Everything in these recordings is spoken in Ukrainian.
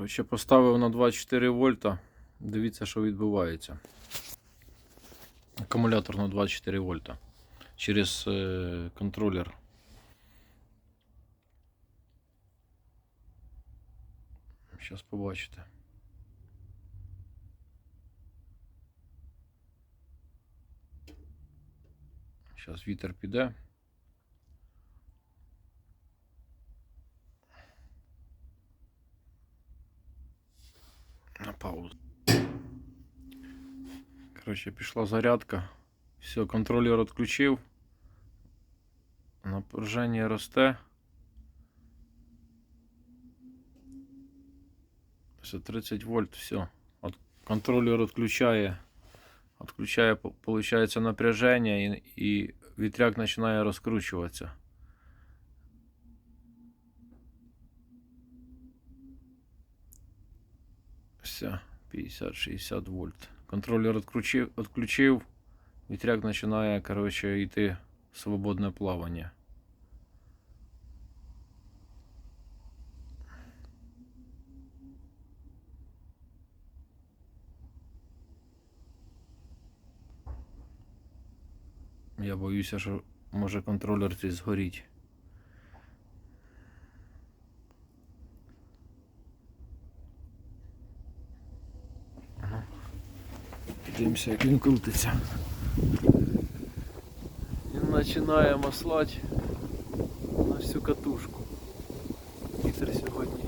Коротше, поставив на 24 вольта. Дивіться, що відбувається. Акумулятор на 24 вольта. Через е, контролер. Зараз побачите. Зараз вітер піде. паузу. Коротше, пішла зарядка. Все, контролер відключив. Напряження росте. Все, 30 вольт, все. От контролер відключає. Отключає, по- получается, напряжение и, и ветряк начинает раскручиваться. Все, 50-60 вольт. Контролер отключив, отключив, ветряк починає, короче, йти в свободне плавання. Я боюся, що може контролер цей згоріть. Дивимося, як він крутиться. Він починає маслати на всю катушку. Вітер сьогодні.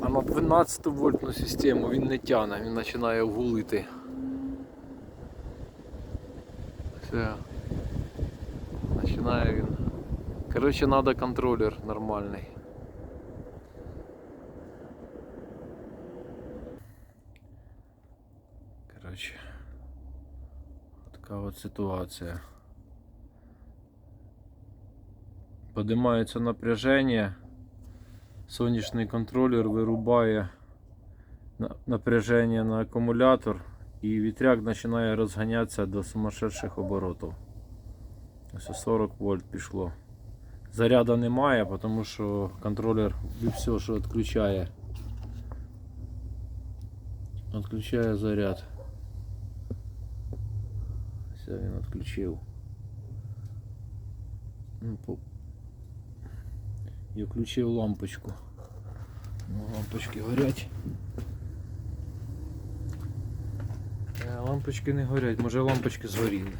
А на 12 вольтну систему він не тяне, він починає вгулити. Все. Починає він. Коротше, треба контролер нормальний. Коротше. Така от ситуація. Подимається напряження. Сонячний контролер вирубає на- напряження на акумулятор і вітряк починає розганятися до сумасшедших оборотів. Ось 40 вольт пішло. Заряда немає, тому що контролер все, що відключає. Відключає заряд. Все, він відключив. Ну. Я включив лампочку. Ну, лампочки горять. Е, Лампочки не горять, може лампочки згоріли.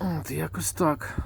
От якось так.